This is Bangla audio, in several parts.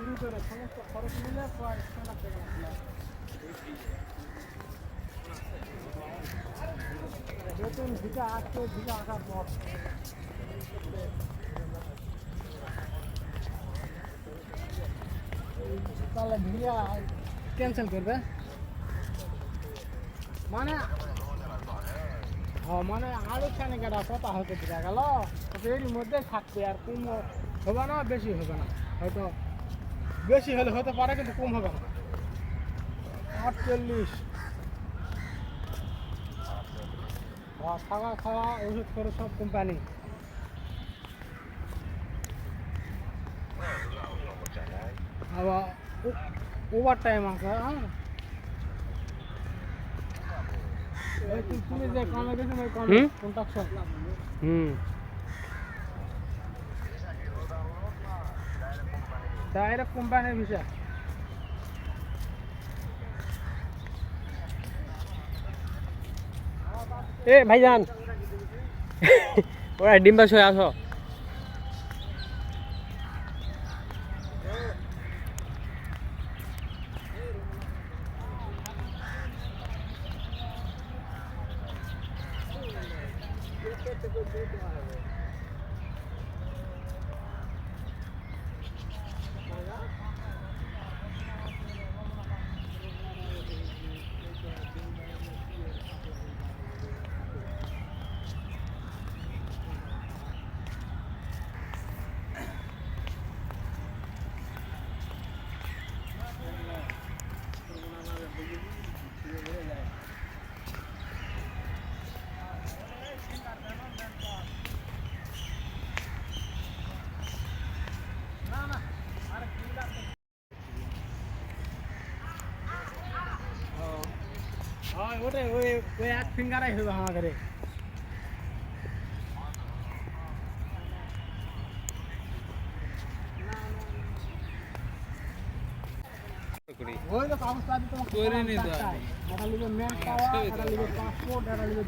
শুরু করে সমস্ত খরচ মিলে প্রায় ছয় লাখ টাকা বেতন ভিটা আসছে ভিটা আসার পর তাহলে ভিড়া ক্যান্সেল করবে? মানে হ্যাঁ মানে আরও খানিক একটা কথা হতে দিতে গেল। এর মধ্যে থাকবে আর কম হবে না, বেশি হবে না। হয়তো বেশি হলে হতে পারে কিন্তু কম হবে না। আটচল্লিশ। হ্যাঁ, খাওয়া ওষুধ করে সব কোম্পানি আবার ওভার টাইম আছে হ্যাঁ। তুমি যে কামে গেছো ওই কামে কন্ট্রাকশন হুম। ডাইরেক্ট কোম্পানির বিষয় এ ভাইজান ওরা ডিম্বা শুয়ে আসো হ্যাঁ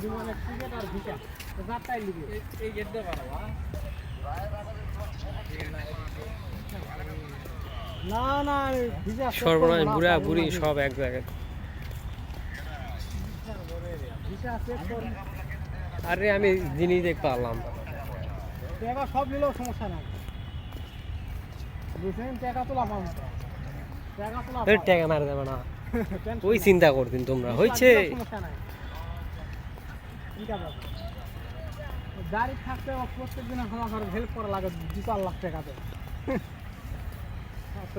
বিমানের টিকিট আর ভিসা তো চারটাই লিখে এই গেটটা বাড়াবা সর্বনাশ বুড়া বুড়ি সব এক জায়গায়। আরে আমি জিনিস দেখতে পারলাম। টাকা সব নিলেও সমস্যা নাই। বুঝছেন? টাকা তোলা পাবো টাকা মারা যাবে না। ওই চিন্তা করতেন তোমরা। হয়েছে। গাড়ি থাকতে প্রত্যেক দিন আমার হেল্প করা লাগে। দু চার লাখ টাকাতে। এত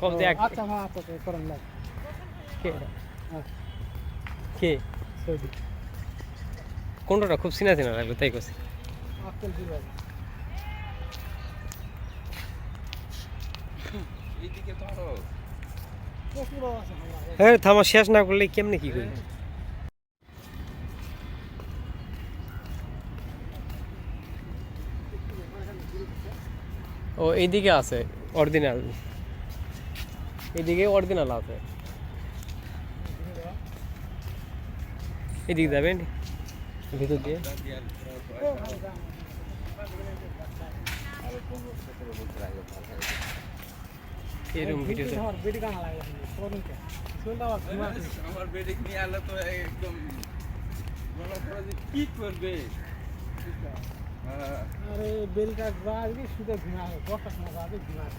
বিদেশ কব আচ্ছা ভাই আচ্ছা আচ্ছা, করেন লাগ কে? হ্যাঁ কে? সৌদি কোনটা? খুব চিনা চিনা লাগল তাই কছি হ্যাঁ থামা শেষ না করলে কেমনে কি করি? ও এইদিকে আছে অরিজিনাল এইদিকে অরিজিনাল আছে। এদিকে যাবেন। ভিতর দিয়ে। এরকম ভিডিও আমার বেডে নিয়ে আলো তো একদম কি করবে? আরে বেরিটা বাজবি শুধু ঘুমাবে বসার সময় বাজবে ঘুমাবে